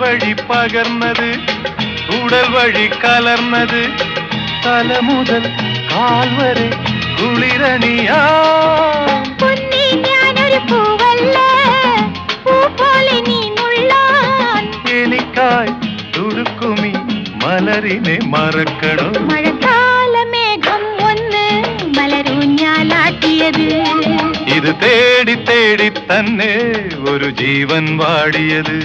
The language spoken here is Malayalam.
വഴി പകർന്നത് ഉടൽ വഴി കലർന്നത് തല മുതൽ കാൽ വരെ കുളിരണിയാ മലരിനെ മറക്കണോ. മഴക്കാല മേഘം ഒന്ന് മലരൂഞ്ഞാലാട്ടിയത് ഇത് തേടി തേടി തന്നെ ഒരു ജീവൻ വാടിയത്.